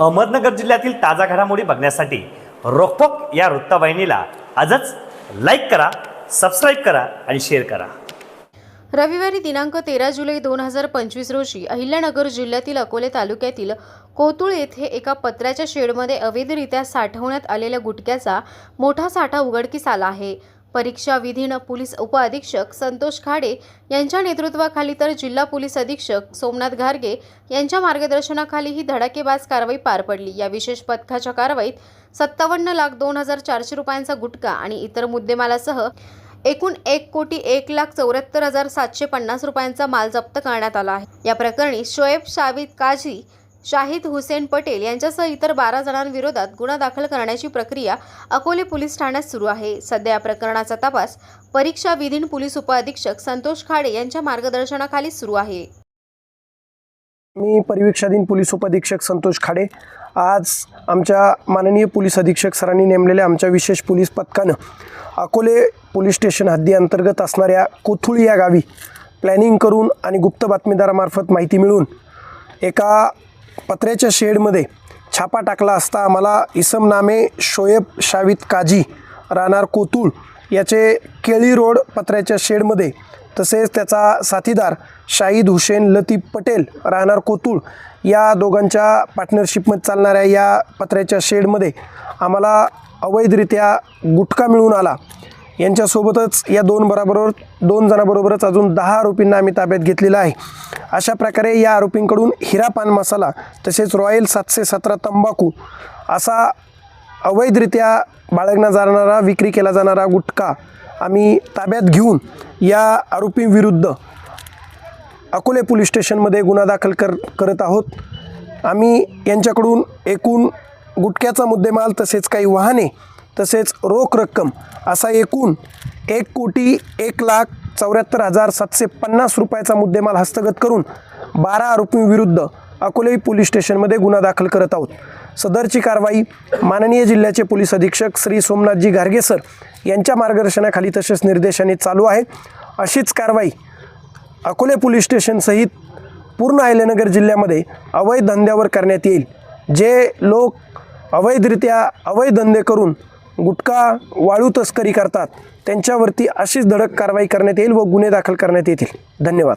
अहमदनगर जिल्ह्यातील ताजा घडामोडी बघण्यासाठी रोखोक या वृत्तवाहिनीला आजच लाईक करा सबस्क्राईब करा आणि शेअर करा. रविवारी दिनांक तेरा जुलै दोन हजार पंचवीस रोजी अहिल्यानगर जिल्ह्यातील अकोले तालुक्यातील कोतुळ येथे एका पत्र्याच्या शेडमध्ये अवैधरित्या साठवण्यात आलेल्या गुटख्याचा मोठा साठा उघडकीस आला आहे. परीक्षा विधीन पोलीस उपअधीक्षक संतोष खाडे यांच्या नेतृत्वाखाली तर जिल्हा पोलीस अधीक्षक सोमनाथ घारगे यांच्या मार्गदर्शनाखाली ही धडाकेबाज कारवाई पार पडली. या विशेष पथकाच्या कारवाईत सत्तावन्न लाख दोन हजार चारशे रुपयांचा गुटखा आणि इतर मुद्देमालासह एकूण एक कोटी एक लाख चौऱ्याहत्तर हजार सातशे पन्नास रुपयांचा माल जप्त करण्यात आला आहे. या प्रकरणी शोएब शाविद काझी शाहिद हुसेन पटेल यांच्यासह इतर बारा जणांविरोधात गुन्हा दाखल करण्याची प्रक्रिया अकोले पोलीस ठाण्यात सुरू आहे. सध्या या प्रकरणाचा तपास परीक्षा विधीन पोलीस उपअधीक्षक संतोष खाडे यांच्या मार्गदर्शनाखाली सुरू आहे. मी परिवीक्षाधीन पोलीस उपअधीक्षक संतोष खाडे. आज आमच्या माननीय पोलीस अधीक्षक सरांनी नेमलेल्या आमच्या विशेष पोलीस पथकानं अकोले पोलीस स्टेशन हद्दी अंतर्गत असणाऱ्या कोथुळी या गावी प्लॅनिंग करून आणि गुप्त बातमीदारामार्फत माहिती मिळून एका पत्र्याच्या शेडमध्ये छापा टाकला असता आम्हाला इसम नामे शोएब शावित काजी राहणार कोतुळ याचे केळी रोड पत्र्याच्या शेडमध्ये तसेच त्याचा साथीदार शाहिद हुसेन लतीफ पटेल राहणार कोतुळ या दोघांच्या पार्टनरशिपमध्ये चालणाऱ्या या पत्र्याच्या शेडमध्ये आम्हाला अवैधरित्या गुटखा मिळून आला. यांच्यासोबतच या दोन बरोबर दोन जणांबरोबरच अजून दहा आरोपींना आम्ही ताब्यात घेतलेला आहे. अशा प्रकारे या आरोपींकडून हिरा पान मसाला तसेच रॉयल सातशे सतरा तंबाखू असा अवैधरित्या बाळगला जाणारा विक्री केला जाणारा गुटखा आम्ही ताब्यात घेऊन या आरोपींविरुद्ध अकोले पोलीस स्टेशनमध्ये गुन्हा दाखल कर करत आहोत. आम्ही यांच्याकडून एकूण गुटख्याचा मुद्देमाल तसेच काही वाहने तसेच रोख रक्कम असा एकूण एक कोटी एक लाख चौऱ्याहत्तर हजार सातशे पन्नास रुपयाचा मुद्देमाल हस्तगत करून बारा आरोपींविरुद्ध अकोले पोलीस स्टेशनमध्ये गुन्हा दाखल करत आहोत. सदरची कारवाई माननीय जिल्ह्याचे पोलीस अधीक्षक श्री सोमनाथजी गार्गे सर यांच्या मार्गदर्शनाखाली तसेच निर्देशाने चालू आहे. अशीच कारवाई अकोले पोलीस स्टेशनसहित पूर्ण अहिल्यानगर जिल्ह्यामध्ये अवैध धंद्यावर करण्यात येईल. जे लोक अवैधरित्या अवैध धंदे करून गुटखा वाळू तस्करी करतात. त्यांच्यावरती अशीच धडक कारवाई करण्यात येईल व गुन्हे दाखल करण्यात येतील. धन्यवाद.